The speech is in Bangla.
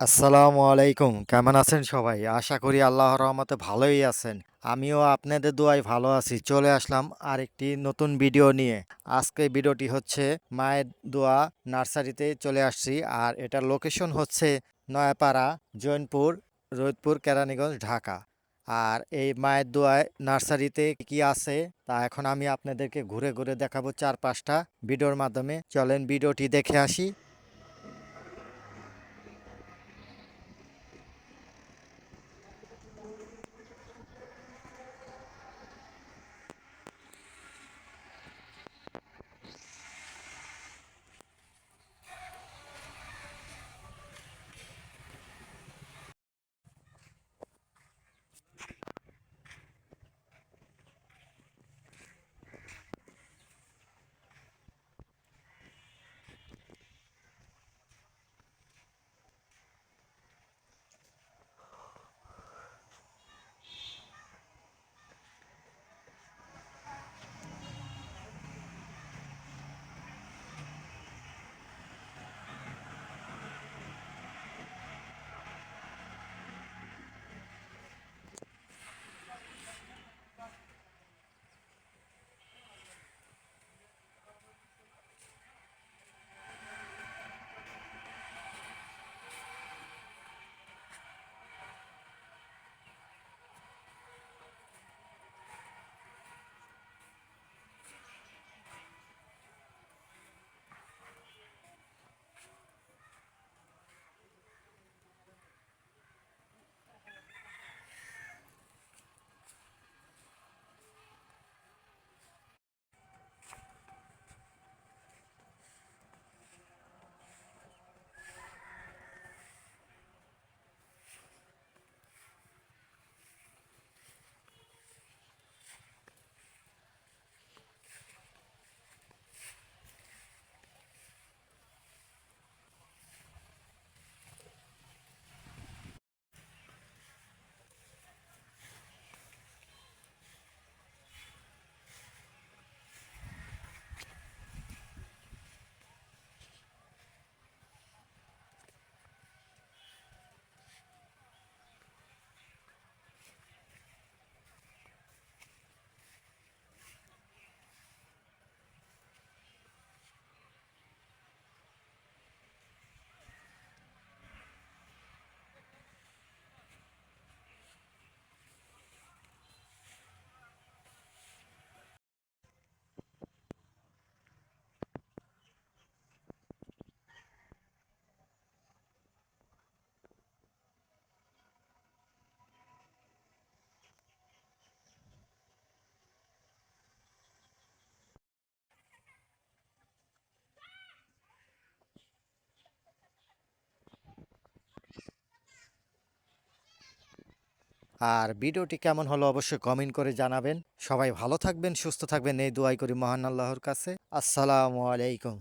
আসসালামু আলাইকুম। কেমন আছেন সবাই? আশা করি আল্লাহ রহমতে ভালোই আছেন। আমিও আপনাদের দোয়ায় ভালো আছি। চলে আসলাম আরেকটি নতুন ভিডিও নিয়ে। আজকে ভিডিওটি হচ্ছে মায়ের দোয়া নার্সারিতে চলে আসছি। আর এটার লোকেশন হচ্ছে নয়াপাড়া, জৈনপুর, রোদপুর, কেরানীগঞ্জ, ঢাকা। আর এই মায়ের দোয়ায় নার্সারিতে কি আছে তা এখন আমি আপনাদেরকে ঘুরে ঘুরে দেখাবো চার পাঁচটা ভিডিওর মাধ্যমে। চলেন ভিডিওটি দেখে আসি। আর ভিডিওটি কেমন হলো অবশ্যই কমেন্ট করে জানাবেন। সবাই ভালো থাকবেন, সুস্থ থাকবেন, এই দোয়াই করি মহান আল্লাহর কাছে। আসসালামু আলাইকুম।